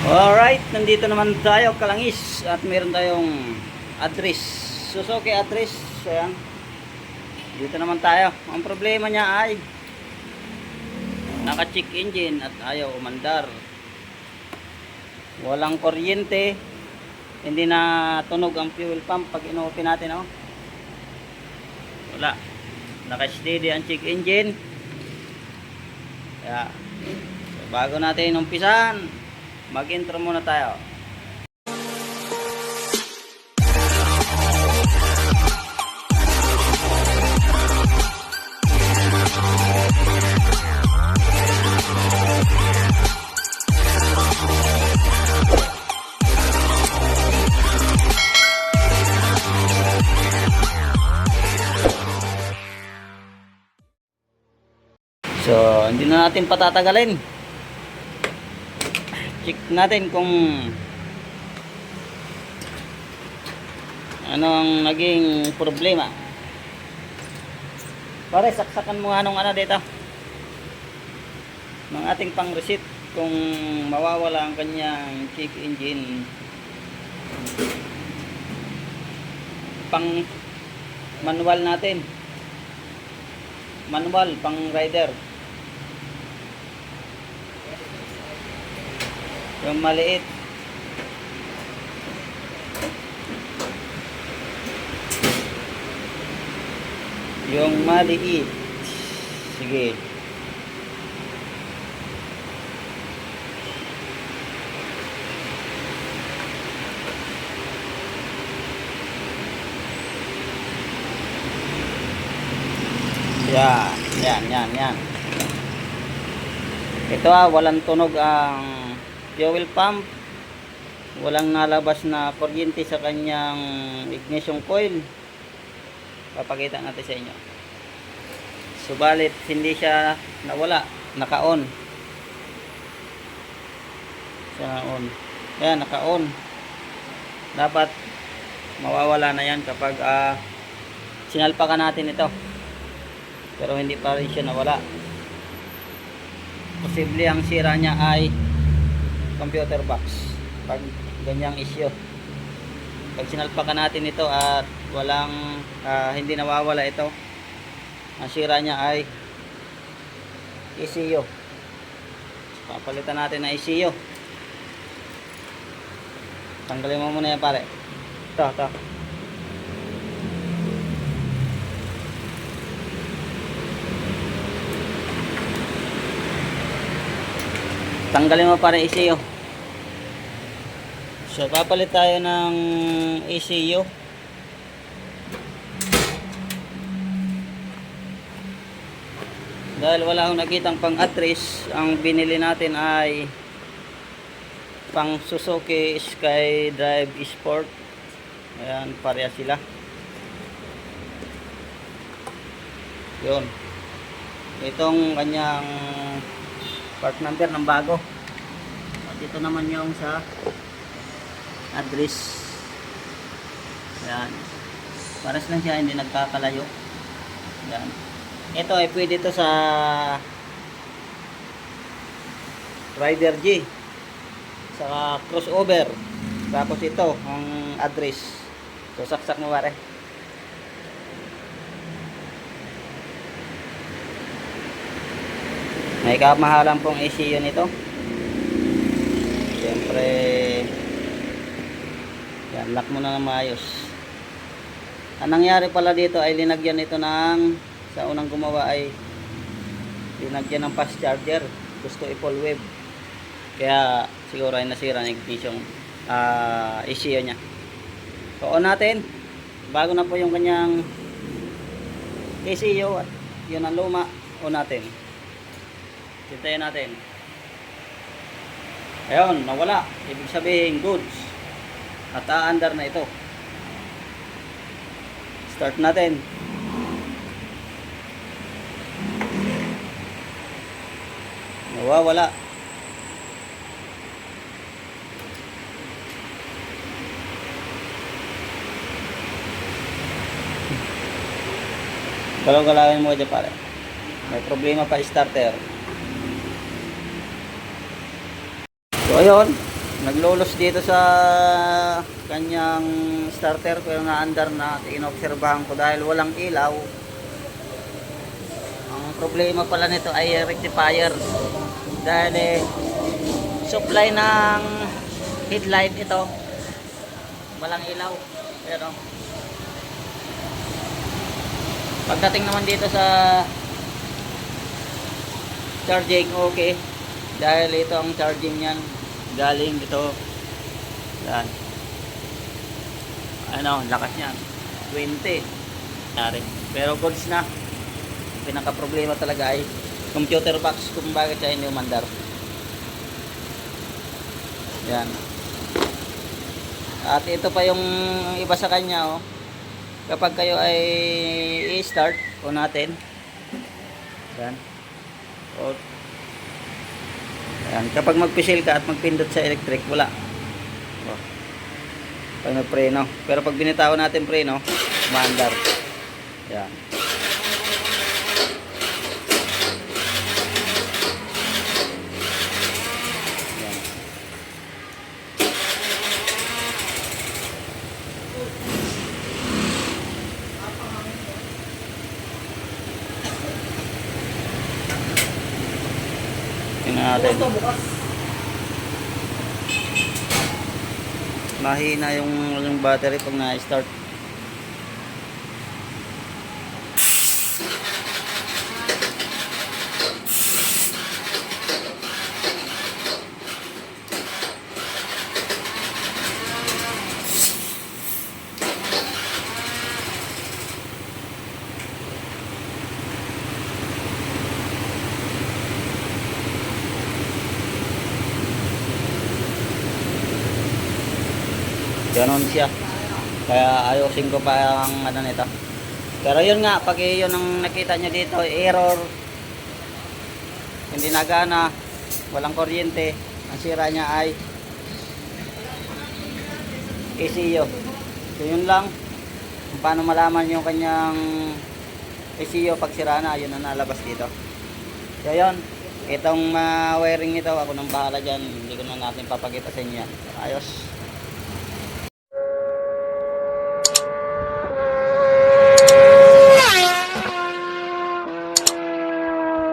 Alright, nandito naman tayo, Kalangis. At meron tayong address. Suzuki address. Ayan. Dito naman tayo. Ang problema niya ay naka-check engine at ayaw umandar. Walang kuryente. Hindi na tunog ang fuel pump pag ino-open natin. Oh. Wala. Naka-steady ang check engine. Kaya, so bago natin umpisan, mag-intro muna tayo. So, hindi na natin patatagalin. Check natin kung ano ang naging problema. Pare, saksakan mo nga nung ano dito. Ng ating pang receipt kung mawawala ang kanyang check engine. Pang manual natin. Manual pang rider. Yung maliit. Yung maliit. Sige. Yan, yan, yan, yan. Ito ah, walang tunog ang fuel pump. Walang nalabas na kuryente sa kanyang ignition coil. Papakita natin sa inyo. Subalit, hindi siya nawala. Naka-on. Siya on. Yan, naka-on. Dapat mawawala na yan kapag ah, sinalpakan natin ito pero hindi pa rin siya nawala posible ang sira niya ay computer box. Pag ganyang issue. Pag sinalpakan natin ito at walang ah, hindi nawawala ito ang sira niya ay ECU papalitan natin na ECU tanggalin mo muna yan pare. Ito ito tanggalin mo para ECU so papalit tayo ng ECU dahil wala akong nakitang pang address ang binili natin ay pang Suzuki Skydrive Sport. Ayan pareha sila. Yun. Itong kanyang part number ng bago. At ito naman yung sa address. Yan. Pares lang siya hindi nagkakalayo. Yan. Ito ay pwede to sa rider G. Sa crossover. Tapos ito ang address. So saksak mo pare May kamahalan pong ECU nito. Siyempre, yan, lock mo na ng maayos. Ang nangyari pala dito ay linagyan ito ng, sa unang gumawa ay linagyan ng fast charger. Gusto i-full wave. Kaya siguro ay nasira ng ignition uh, ECU niya. So on natin. Bago na po yung kanyang ECU at yun ang luma. On natin. Hintayin natin. Ayun, nawala. Ibig sabihin, goods. At aandar na ito. Start natin. Nawawala. Galaw-galawin mo dyan pare. May problema pa starter. So ayun, naglolos dito sa kanyang starter pero naandar na inobserbahan ko dahil walang ilaw. Ang problema pala nito ay rectifier. Dahil eh, supply ng headlight ito walang ilaw. Pero pagdating naman dito sa charging okay. Dahil ito ang charging niyan galing dito yan. Ano lakas niyan. 20 Yari. pero goods na. Pinaka problema talaga ay computer box. Kung bakit siya hindi umandar. Yan. At ito pa yung iba sa kanya oh. Kapag kayo ay i-start o natin yan. O yan kapag magpisil ka at magpindot sa electric wala. O. pag nagpreno pero pag binitaw natin preno maandar. Yan natin. Mahina yung, yung battery pag na-start. Ganon siya. Kaya ayusin ko pa ang ano nito. Pero yun nga, pag yun ang nakita nyo dito, error, hindi nagana, walang kuryente, ang sira niya ay ECU. So yun lang, paano malaman yung kanyang ECU pag sira na, yun ang nalabas dito. So yun, itong ah, wiring nito, ako nang bahala dyan, hindi ko na natin papakita sa inyo yan. Ayos.